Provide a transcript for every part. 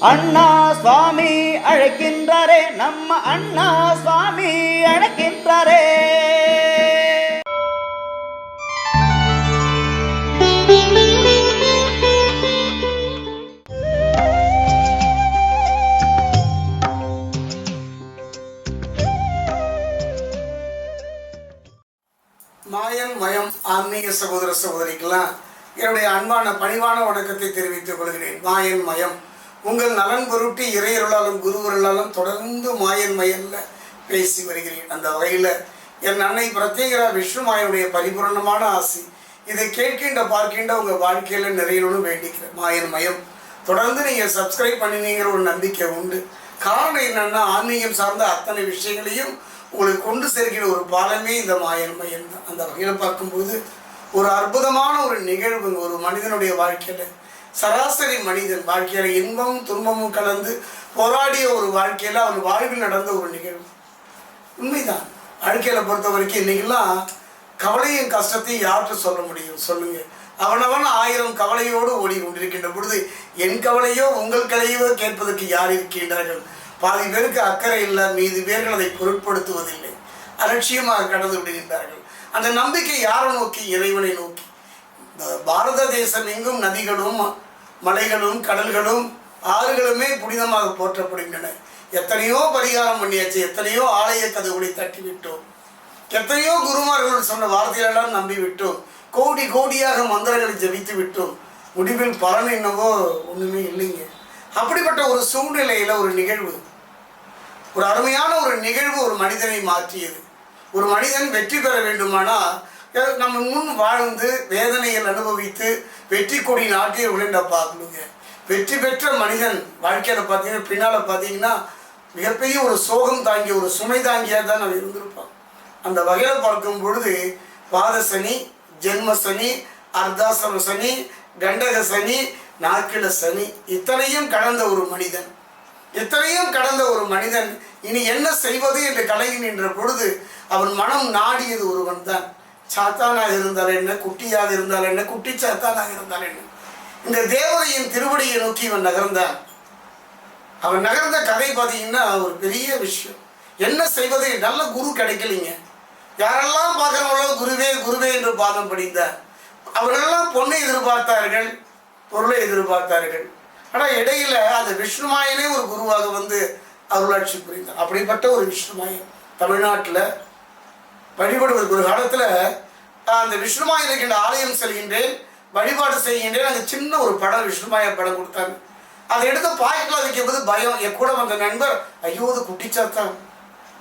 அண்ணா சுவாமி அழைக்கின்றாரே நம்ம அண்ணா சுவாமி அழைக்கின்றாரே. மாயன் மயம் ஆன்மீக சகோதர சகோதரிக்கெல்லாம் என்னுடைய அன்பான பணிவான வணக்கத்தை தெரிவித்துக் கொள்கிறேன். மாயன் மயம். உங்கள் நலன் பொருட்டு இறையருளாலும் குருவருளாலும் தொடர்ந்து மாயன் மயல்ல பேசி வருகிறேன். அந்த வகையில் என் அன்னை பிரத்யேகரா விஷ்ணுமாயனுடைய பரிபூர்ணமான ஆசி. இதை கேட்கின்ற பார்க்கின்ற உங்கள் வாழ்க்கையில் நிறையணும்னு வேண்டிக்கிறேன். மாயன் மயம். தொடர்ந்து நீங்கள் சப்ஸ்கிரைப் பண்ணினீங்கிற ஒரு நம்பிக்கை உண்டு. காரணம் என்னன்னா ஆன்மீகம் சார்ந்த அத்தனை விஷயங்களையும் உங்களுக்கு கொண்டு சேர்க்கிற ஒரு பாலமே இந்த மாயன் மையம் தான் அந்த வகையில் பார்க்கும்போது ஒரு அற்புதமான ஒரு நிகழ்வு ஒரு மனிதனுடைய வாழ்க்கையில். சராசரி மனிதன் வாழ்க்கையில் இன்பமும் துன்பமும் கலந்து போராடிய ஒரு வாழ்க்கையில் அவன் வாழ்வில் நடந்த ஒரு நிகழ்வு. உண்மைதான். வாழ்க்கையில் பொறுத்த வரைக்கும் இன்றைக்கெல்லாம் கவலையும் கஷ்டத்தையும் யார்கிட்ட சொல்ல முடியும்? சொல்லுங்கள் அவனவன் ஆயிரம் கவலையோடு ஓடி கொண்டிருக்கின்ற பொழுது என் கவலையோ உங்கள் கலையோ கேட்பதற்கு யார் இருக்கின்றார்கள்? பாதி பேருக்கு அக்கறை இல்லை மீது பேர்கள் அதை பொருட்படுத்துவதில்லை. அலட்சியமாக கடந்து விடுகின்றார்கள். அந்த நம்பிக்கை யாரை நோக்கி? இறைவனை நோக்கி. பாரத தேசம் எங்கும் நதிகளும் மலைகளும் கடல்களும் ஆறுகளுமே புனிதமாக போற்றப்படுகின்றன. எத்தனையோ பரிகாரம் பண்ணியாச்சு எத்தனையோ ஆலய கதவுகளை தட்டி விட்டோம் எத்தனையோ குருமார்கள் சொன்ன வார்த்தைகளெல்லாம் நம்பி விட்டோம் கோடி கோடியாக மந்திரங்களை ஜபித்து விட்டோம். முடிவில் பலன் என்னவோ ஒன்றுமே இல்லைங்க. அப்படிப்பட்ட ஒரு சூழ்நிலையில் ஒரு நிகழ்வு. ஒரு அருமையான ஒரு நிகழ்வு ஒரு மனிதனை மாற்றியது. ஒரு மனிதன் வெற்றி பெற வேண்டுமானால் நம்ம முன் வாழ்ந்து வேதனையில் அனுபவித்து வெற்றி கொடி நாட்டிய பார்க்கணுங்க வெற்றி பெற்ற மனிதன் வாழ்க்கையில் பார்த்தீங்கன்னா பின்னால் பார்த்தீங்கன்னா மிகப்பெரிய ஒரு சோகம் தாங்கிய ஒரு சுமை தாங்கியாக தான் நம்ம இருந்திருப்பான். அந்த வகையில் பார்க்கும் பொழுது பாத சனி ஜென்ம சனி அர்த்தாசம சனி கண்டக சனி நாக்கிட சனி இத்தனையும் கடந்த ஒரு மனிதன். இத்தனையும் கடந்த ஒரு மனிதன். இனி என்ன செய்வது என்று கலங்கி நின்ற பொழுது அவன் மனம் நாடியது ஒருவன் தான் சாத்தானாக இருந்தால் என்ன? குட்டியாக இருந்தால் என்ன? குட்டி சாத்தானாக இருந்தால் என்ன? இந்த தேவதையின் திருவடியை நோக்கி இவன் நகர்ந்தான். அவன் நகர்ந்த கதை பார்த்தீங்கன்னா ஒரு பெரிய விஷயம். என்ன செய்வது? நல்ல குரு கிடைக்கலைங்க. யாரெல்லாம் பார்க்குறவங்களோ குருவே குருவே என்று பாதம் படித்தார் அவர்களெல்லாம் பொண்ணை எதிர்பார்த்தார்கள் பொருளை எதிர்பார்த்தார்கள். ஆனால் இடையில அந்த விஷ்ணுமாயனே ஒரு குருவாக வந்து அருளாட்சி புரிந்தார். அப்படிப்பட்ட ஒரு விஷ்ணுமாயன் தமிழ்நாட்டில் வழிபடுவது ஒரு காலத்தில் அந்த விஷ்ணுமாயன் இருக்கின்ற ஆலயம் செல்கின்றேன் வழிபாடு செய்கின்றேன் அங்கே சின்ன ஒரு படம் விஷ்ணுமாய படம் கொடுத்தாங்க. அதை எடுத்து பாக்கெட்டில் வைக்கும்போது பயம். என் கூட வந்த நண்பர் ஐயோ அது குட்டிச்சாத்தான்.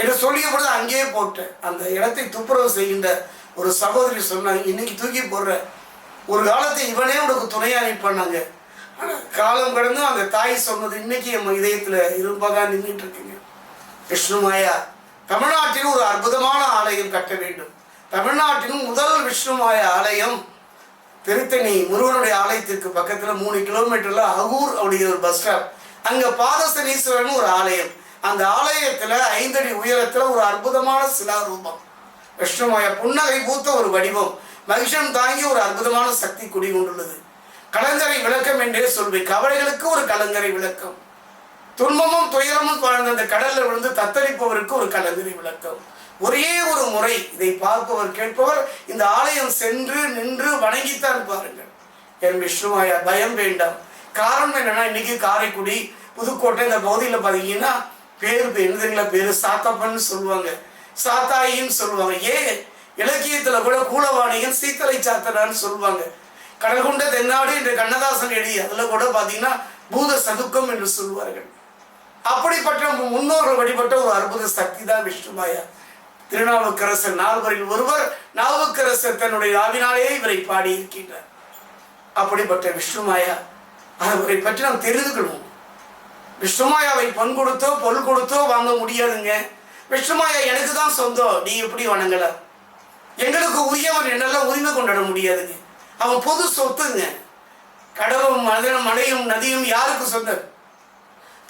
என்று சொல்லிய பொழுது அங்கேயே போட்டேன். அந்த இடத்தை துப்புரவு செய்கின்ற ஒரு சகோதரி சொன்னாங்க இன்னைக்கு தூக்கி போடுற. ஒரு காலத்தை இவனே உனக்கு துணையாக நிற்பானாங்க ஆனால் காலம் கடந்து அந்த தாய் சொன்னது இன்னைக்கு என் இதயத்தில் இருப்பாக நின்றுட்டு இருக்குங்க. விஷ்ணுமாயா தமிழ்நாட்டில் ஒரு அற்புதமான ஆலயம் கட்ட வேண்டும். தமிழ்நாட்டின் முதல் விஷ்ணுமாய ஆலயம் திருத்தணி முருகனுடைய ஆலயத்திற்கு பக்கத்தில் மூணு கிலோமீட்டர்ல அகூர் அப்படிங்கிற ஒரு பஸ் ஸ்டாப் அங்க பாதசனீஸ்வரன் ஒரு ஆலயம். அந்த ஆலயத்துல ஐந்தடி உயரத்துல ஒரு அற்புதமான சிலாரூபம். விஷ்ணுமாய புன்னகை பூத்த ஒரு வடிவம். மகிஷம் தாங்கி ஒரு அற்புதமான சக்தி குடிகொண்டுள்ளது கலங்கரை விளக்கம் என்றே சொல்வேன். கவலைகளுக்கு ஒரு கலங்கரை விளக்கம். துன்பமும் துயரமும் வாழ்ந்த அந்த கடல்ல விழுந்து தத்தளிப்பவருக்கு ஒரு கலங்கரை விளக்கம். ஒரே ஒரு முறை இதை பார்ப்பவர் கேட்பவர் இந்த ஆலயம் சென்று நின்று வணங்கித்தான் பாருங்கள். என் விஷ்ணுவாயா பயம் வேண்டாம். காரணம் என்னன்னா இன்னைக்கு காரைக்குடி புதுக்கோட்டை இந்த பகுதியில் பார்த்தீங்கன்னா பேர் என்னதுங்களா பேர் சாத்தப்பன்னு சொல்லுவாங்க. சாத்தாயின்னு சொல்லுவாங்க. ஏன் இலக்கியத்துல கூட கூலவாணிகன் சீத்தலை சாத்தனான்னு சொல்லுவாங்க. கடல்கொண்ட தென்னாடு என்று கண்ணதாசன் எழுதி அதில் கூட பார்த்தீங்கன்னா பூத சதுக்கம் என்று சொல்வார்கள் அப்படிப்பட்ட முன்னோர்கள் வழிபட்ட ஒரு அற்புத சக்தி தான் விஷ்ணுமாயா திருநாவுக்கரசர் நால்வரில் ஒருவர் நாவுக்கரசர் தன்னுடைய ஆவினாலேயே இவரை பாடி இருக்கின்றார். அப்படிப்பட்ட விஷ்ணுமாயா அவரை பற்றி நாம் தெரிந்துக்கணும் விஷ்ணுமாயாவை பண் கொடுத்தோ பொருள் கொடுத்தோ வாங்க முடியாதுங்க. விஷ்ணுமாயா எனக்கு தான் சொந்தம். நீ எப்படி வணங்கல? எங்களுக்கு உரியவன் என்னெல்லாம் உரிமை கொண்டாட முடியாதுங்க. அவன் பொது சொத்துங்க. கடலும் மனிதனும் மலையும் நதியும் யாருக்கு சொந்தம்?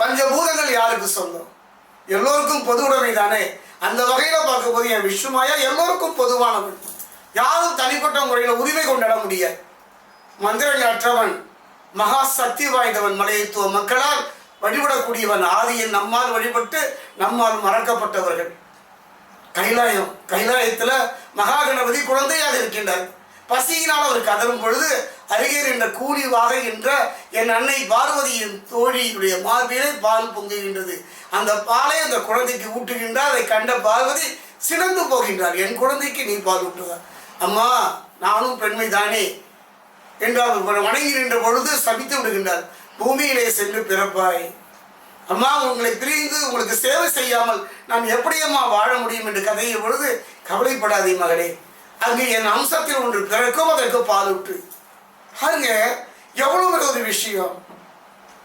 பஞ்சபூதங்கள் யாருக்கு சொந்தம்? எல்லோருக்கும் பொது உடைமை தானே? அந்த வகையில் பார்க்கும்போது என் விஷ்ணுமாயா எல்லோருக்கும் பொதுவானவன் யாரும் தனிப்பட்ட முறையில் உரிமை கொண்டாட முடியாது. மந்திரங்கள் அற்றவன் மகா சக்தி வாய்ந்தவன் மலையத்துவ மக்களால் வழிபடக்கூடியவன் ஆதியின் நம்மால் வழிபட்டு நம்மால் மறக்கப்பட்டவர்கள். கைலாயம் கைலாயத்தில் மகா கணபதி குழந்தையாக இருக்கின்றார். பசியினால் அவர் கதரும் பொழுது அழகியர் என்ற கூலி வாகை என்ற என் அன்னை பார்வதியின் தோழியினுடைய மார்பிலே பால் பொங்குகின்றது. அந்த பாலை அந்த குழந்தைக்கு ஊட்டுகின்றார் அதை கண்ட பார்வதி சினந்து போகின்றார் என் குழந்தைக்கு நீ பால் ஊட்டுவார் அம்மா நானும் பெண்மை தானே என்று அவர் வணங்கி நின்ற பொழுது சபித்து விடுகின்றார் பூமியிலே சென்று பிறப்பாய். அம்மா உங்களை பிரிந்து உங்களுக்கு சேவை செய்யாமல் நான் எப்படியம்மா வாழ முடியும்? என்று கதையும் பொழுது கவலைப்படாதே மகளே. அங்கு என் அம்சத்தில் ஒன்று பிறக்கும் அதற்கு பாலூட்டு பாருங்க எவ்வளவு ஒரு விஷயம்.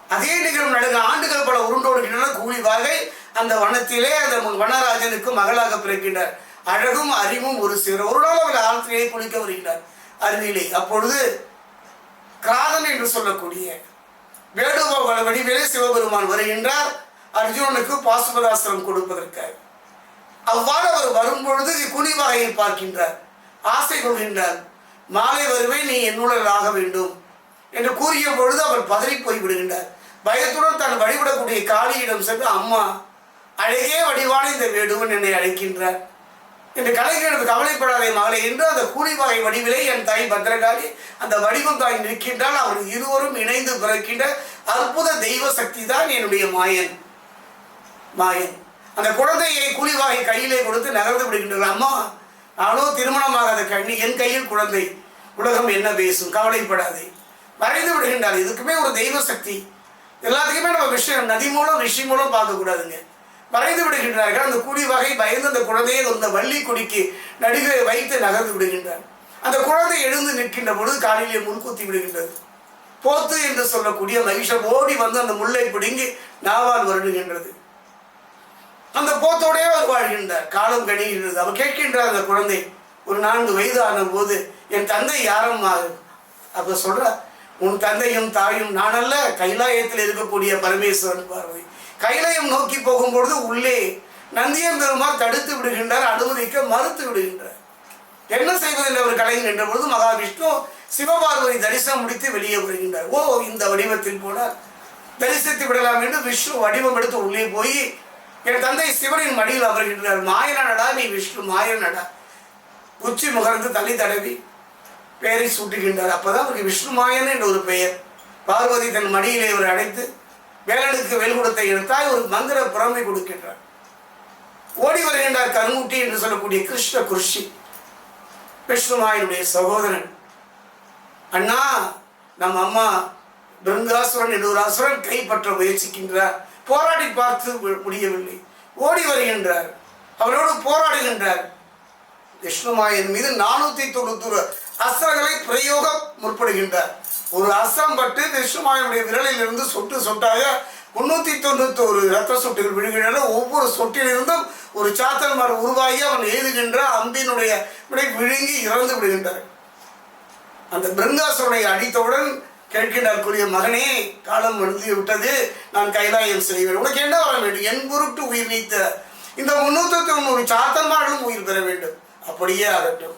அதே நிகழ்வு நடக்க ஆண்டுகள் பல உருண்டோடுகின்றன கூலி வாகை அந்த வனத்திலே அந்த வனராஜனுக்கு மகளாக பிறக்கின்றார். அழகும் அறிவும் ஒரு சிறு ஒரு நாள் அவர் ஆழ்த்திலே குளிக்க வருகிறார் அருவியிலே அப்பொழுது கிராதன் என்று சொல்லக்கூடிய வேடுவ வடிவிலே சிவபெருமான் வருகின்றார். அர்ஜுனனுக்கு பாசுபதாசிரம் கொடுப்பதற்காக. அவ்வாறு அவர் வரும்பொழுது குனிவகையை பார்க்கின்றார். ஆசை கொள்கின்றார். மாலை வருவேன் நீ என்னுடன் ஆக வேண்டும் என்று கூறிய பொழுது அவர் பதறி போய் விடுகின்றார். பயத்துடன் தான் வழிபடக்கூடிய காளியிடம் சென்று அம்மா அழகே வடிவான இந்த வேடுவன் என்னை அழைக்கின்றார். என்று கலைஞர்கள் கவலைப்படாதே மகளே என்று அந்த கூலிவாகை வடிவிலே என் தாய் பத்திரகாளி அந்த வடிவம் தாய் நிற்கின்றால் அவர் இருவரும் இணைந்து பிறக்கின்ற அற்புத தெய்வ சக்தி தான் என்னுடைய மாயன். மாயன். அந்த குழந்தையை கூலிவாகை கையிலே கொடுத்து நகர்ந்து விடுகின்றார் அம்மா நானோ திருமணமாகாத கண்ணி என் கையில் குழந்தை உலகம் என்ன பேசும் கவலைப்படாதே. மறைந்து விடுகின்றார். இதுக்குமே ஒரு தெய்வ சக்தி. எல்லாத்துக்குமே நம்ம விஷயம் நதி மூலம் ரிஷி மூலம் பார்க்கக்கூடாதுங்க. மறைந்து விடுகின்றார்கள். அந்த குடி வகை பயந்து அந்த குழந்தையை அந்த வள்ளி கொடிக்கு நடுவே வைத்து நகர்ந்து விடுகின்றார். அந்த குழந்தை எழுந்து நிற்கின்ற பொழுது காலிலே முன்கூத்தி விடுகின்றது. போத்து என்று சொல்லக்கூடிய மகிஷம் ஓடி வந்து அந்த முல்லை பிடுங்கி நாவால் வருடுகின்றது அந்த போத்தோடே அவர் வாழ்கின்றார். காலம் கணிகின்றது. அவர் கேட்கின்றார் அந்த குழந்தை ஒரு நான்கு வயது ஆனும்போது போது என் தந்தை யாரும் அப்ப சொல்ற உன் தந்தையும் தாயும் நானல்ல கைலாயத்தில் இருக்கக்கூடிய பரமேஸ்வரன் பார்வை. கைலாயம் நோக்கி போகும்பொழுது உள்ளே நந்தியம் பெருமாள் தடுத்து விடுகின்றார் அனுமதிக்க மறுத்து விடுகின்றார். என்ன செய்வதில்லை அவர் கலைஞர் என்ற பொழுது மகாவிஷ்ணு சிவபார்வதி தரிசனம் முடித்து வெளியே வருகின்றார். ஓ இந்த வடிவத்தில் போனால் தரிசித்து விடலாம் என்று விஷ்ணு வடிவம் எடுத்து உள்ளே போய் என் தந்தை சிவனின் மடியில் அமர்கின்றார். மாயனடா நீ விஷ்ணு மாயனடா உச்சி முகர்ந்து தள்ளி தடவி பெயரை சூட்டுகின்றார். அப்போதான் அவருக்கு விஷ்ணு மாயன் என்ற ஒரு பெயர். பார்வதி தன் மடியிலே அவர் அடைத்து வேலனுக்கு வெல்குடத்தை எடுத்தாய் ஒரு மந்திர புறமை கொடுக்கின்றார். ஓடி வருகின்றார் கருங்குட்டி என்று சொல்லக்கூடிய கிருஷ்ண குருஷி விஷ்ணுமாயனுடைய சகோதரன். அண்ணா நம் அம்மா பிருங்காசுரன் என்று ஒரு அசுரன் கைப்பற்ற முயற்சிக்கின்றார். போராடி பார்த்து முடியவில்லை. ஓடி வருகின்றார். அவரோடு போராடுகின்றார். விஷ்ணுமாயின் மீது நானூற்றி தொண்ணூத்தொரு அஸ்திரங்களை பிரயோகம் முற்படுகின்றார். ஒரு அஸ்திரம் பட்டு விஷ்ணுமாயனுடைய விரலில் இருந்து சொட்டு சொட்டாக முன்னூற்றி தொண்ணூத்தோரு ரத்த சொட்டுகள் விழுகின்றன. ஒவ்வொரு சொட்டிலிருந்தும் ஒரு சாத்தல் மரம் உருவாகி அவன் எழுதுகின்ற அம்பினுடைய விடை விழுங்கி இறந்து விடுகின்றார். அந்த பிருங்காசுரனை அடித்தவுடன் கேட்கின்றார் கூறிய மகனே காலம் எழுதி விட்டது. நான் கைலாயம் செய்வேன் உனக்கு என்ன வர வேண்டும்? என் பொருட்டு உயிர் நீத்த இந்த முன்னூத்தி தொண்ணூறு சாத்தன்மார்களும் உயிர் பெற வேண்டும். அப்படியே ஆகட்டும்.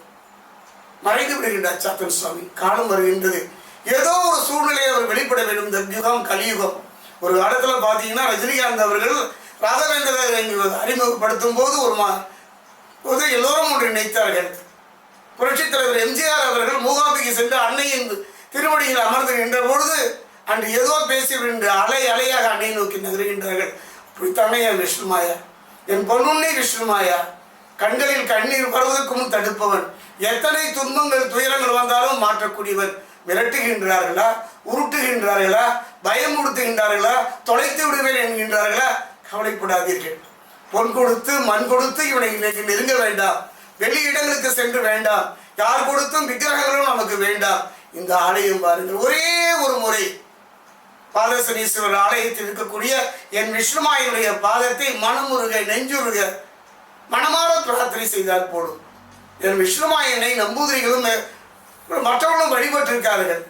மறைந்து விடுகின்றார் சாத்தன் சுவாமி. காலம் வருகின்றது. ஏதோ ஒரு சூழ்நிலையை அவர் வெளிப்பட வேண்டும். இந்த யுகம் கலியுகம். ஒரு காலத்தில் பார்த்தீங்கன்னா ரஜினிகாந்த் அவர்கள் ராகவேந்திரர் இங்கு அறிமுகப்படுத்தும் போது ஒரு மா போது எல்லோரும் ஒன்று நினைத்தார்கள். புரட்சித் தலைவர் எம்ஜிஆர் அவர்கள் மூகாம்பிக்கு சென்று அன்னையின் திருவடியில் அமர்ந்து நின்ற பொழுது அன்று ஏதோ பேசி விட்டு அலை அலையாக அன்னை நோக்கி நகருகின்றார்கள். அப்படித்தானே என் விஷ்ணுமாயா என் பொன்னுண்ணி விஷ்ணுமாயா கண்களில் கண்ணீர் வருவதற்கு முன் தடுப்பவன். எத்தனை துன்பங்கள் துயரங்கள் வந்தாலும் மாற்றக்கூடியவன். மிரட்டுகின்றார்களா? உருட்டுகின்றார்களா? பயமுடுத்துகின்றார்களா தொலைத்து விடுவேன் என்கின்றார்களா? கவலைப்படாதீர்கள். பொன் கொடுத்து மண் கொடுத்து இவனை இன்னைக்கு நெருங்க வேண்டாம். வெளி இடங்களுக்கு சென்று வேண்டாம். யார் கொடுத்தும் விக்கிரகங்களும் நமக்கு வேண்டாம். இந்த ஆலயம் பாருங்கள். ஒரே ஒரு முறை பாதசனீஸ்வரர் ஆலயத்தில் இருக்கக்கூடிய என் விஷ்ணுமாயினுடைய பாதத்தை மனமுருக நெஞ்சுருக மனமாற பிரார்த்தனை செய்தால் போடும் என் விஷ்ணுமாயனை நம்பூதிரிகளும் மற்றவர்களும் வழிபட்டிருக்கார்கள்.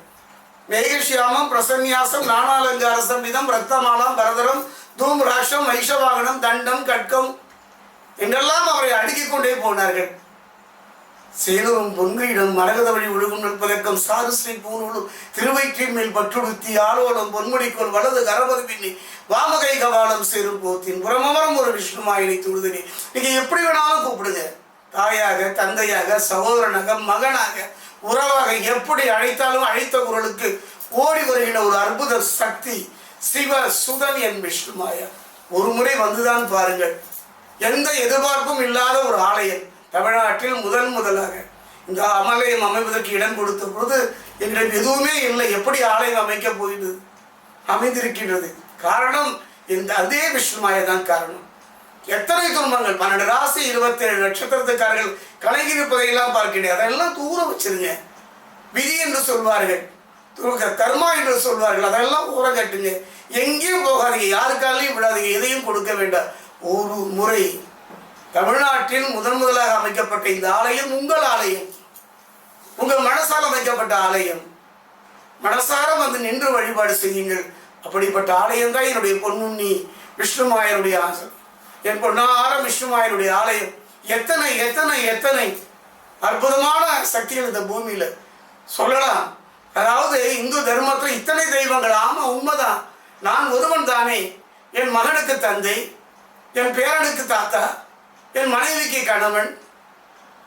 மேகசியாமம் பிரசன்யாசம் நானாலங்கார சம்பிதம் ரத்தமாலாம் பரதரம் தூம் ராஷம் வைஷவாகனம் தண்டம் கட்கம் என்றெல்லாம் அவரை அடுக்கிக் கொண்டே போனார்கள். சேலூரும் பொங்கையிடம் மரகத வழி ஒழுகும் நற்பதக்கம் சாருஸ்ரீ பூநூலும் திருவயிற்றின் மேல் பற்றுடுத்தி ஆலோலம் பொன்முடிக்கோள் வலது கரபது பின்னி. வாமகை கவாலம் சேரும் போத்தின் புறமமரம் ஒரு விஷ்ணுமாயினை துழுதுனி நீங்க எப்படி வேணாலும் கூப்பிடுங்க. தாயாக தந்தையாக சகோதரனாக மகனாக உறவாக எப்படி அழைத்தாலும் அழைத்த குரலுக்கு ஓடி வருகிற ஒரு அற்புத சக்தி சிவ சுதன் என் விஷ்ணுமாயா. ஒரு முறை வந்துதான் பாருங்கள். எந்த எதிர்பார்ப்பும் இல்லாத ஒரு ஆலயம். தமிழ்நாட்டில் முதன் முதலாக இந்த அமலயம் அமைவதற்கு இடம் கொடுத்த பொழுது எங்களிடம் எதுவுமே இல்லை. எப்படி ஆலயம் அமைக்க போயிடுது அமைந்திருக்கின்றது. காரணம் இந்த அதே விஷ்ணுமாய தான் காரணம். எத்தனை துன்பங்கள்? பன்னெண்டு ராசி இருபத்தேழு நட்சத்திரத்துக்காரர்கள் கலங்கியிருப்பதையெல்லாம் பார்க்கிறேன் அதெல்லாம் தூர வச்சிருங்க. விதி என்று சொல்வார்கள். துருக கர்மா என்று சொல்வார்கள். அதெல்லாம் ஊற கட்டுங்க. எங்கேயும் போகாதீங்க. யாருக்காலையும் விடாதீங்க. எதையும் கொடுக்க வேண்டாம். ஒரு முறை தமிழ்நாட்டில் முதன் முதலாக அமைக்கப்பட்ட இந்த ஆலயம் உங்கள் ஆலயம். உங்கள் மனசால் அமைக்கப்பட்ட ஆலயம். மனசார வந்து நின்று வழிபாடு செய்யுங்கள். அப்படிப்பட்ட ஆலயம் தான் என்னுடைய பொன்னுண்ணி விஷ்ணுமாயனுடைய ஆசை. என் பொன்னார விஷ்ணுமாயனுடைய ஆலயம். எத்தனை எத்தனை எத்தனை அற்புதமான சக்திகள் இந்த பூமியில். சொல்லலாம். அதாவது இந்து தர்மத்தில் இத்தனை தெய்வங்கள். ஆமாம் உண்மைதான். நான் ஒருவன் தானே. என் மகனுக்கு தந்தை என் பேரனுக்கு தாத்தா என் மனைவிக்கு கணவன்.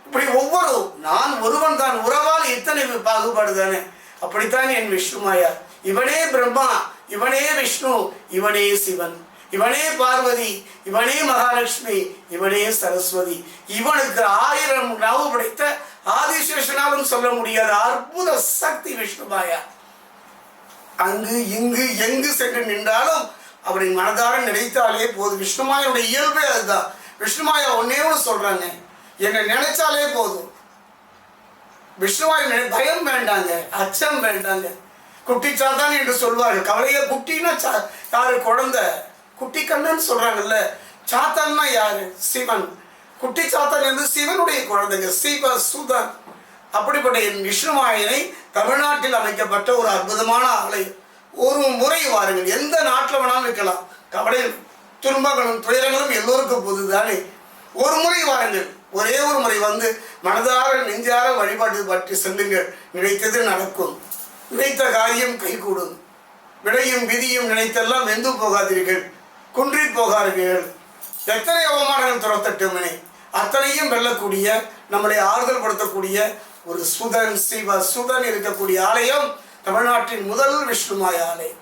இப்படி ஒவ்வொரு நான் ஒருவன் தான் உறவால் இத்தனை பாகுபாடுதானே? அப்படித்தான் என் விஷ்ணுமாயா இவனே பிரம்மா இவனே விஷ்ணு இவனே சிவன். இவனே பார்வதி இவனே மகாலட்சுமி இவனே சரஸ்வதி. இவனுக்கு ஆயிரம் நாவு படைத்த ஆதிசேஷனாலும் சொல்ல முடியாத அற்புத சக்தி விஷ்ணுமாயா அங்கு இங்கு எங்கு சென்று நின்றாலும் அவனை மனதார நினைத்தாலே போதும். விஷ்ணுமாயனுடைய இயல்பே அதுதான். விஷ்ணுமாயா ஒன்னே ஒன்று சொல்றாங்க. என்னை நினைச்சாலே போதும். விஷ்ணுவாய் பயம் வேண்டாங்க அச்சம் வேண்டாங்க. குட்டி சாத்தான் என்று சொல்வார்கள் கவலையை குட்டின்னா சா யாரு? குழந்தை. குட்டி கண்ணன்னு சொல்றாங்கல்ல. சாத்தான்னா யாரு? சிவன். குட்டி சாத்தான் என்று சிவனுடைய குழந்தைங்க. சிவ சுதன். அப்படிப்பட்ட என் விஷ்ணுமாயனை தமிழ்நாட்டில் அமைக்கப்பட்ட ஒரு அற்புதமான ஆலயம். ஒரு முறை வாருங்கள். எந்த நாட்டில் வேணாலும் இருக்கலாம். கவலை துன்பங்களும் துயரங்களும் எல்லோருக்கும் பொதுதானே? ஒரு முறை வாருங்கள். ஒரே ஒரு முறை வந்து மனதார நெஞ்சார வழிபாடு பற்றி செல்லுங்கள். நினைத்தது நடக்கும். நினைத்த காரியம் கைகூடும். விடையும் விதியும் நினைத்தெல்லாம் வெந்து போகாதீர்கள். குன்றி போகாதீர்கள். எத்தனை அவமானங்கள் துரத்தட்டுமனே அத்தனையும் வெல்லக்கூடிய நம்மளை ஆறுதல் படுத்தக்கூடிய ஒரு சுதன் சிவ சுதன் இருக்கக்கூடிய ஆலயம் தமிழ்நாட்டின் முதல் விஷ்ணுமாய ஆலயம்.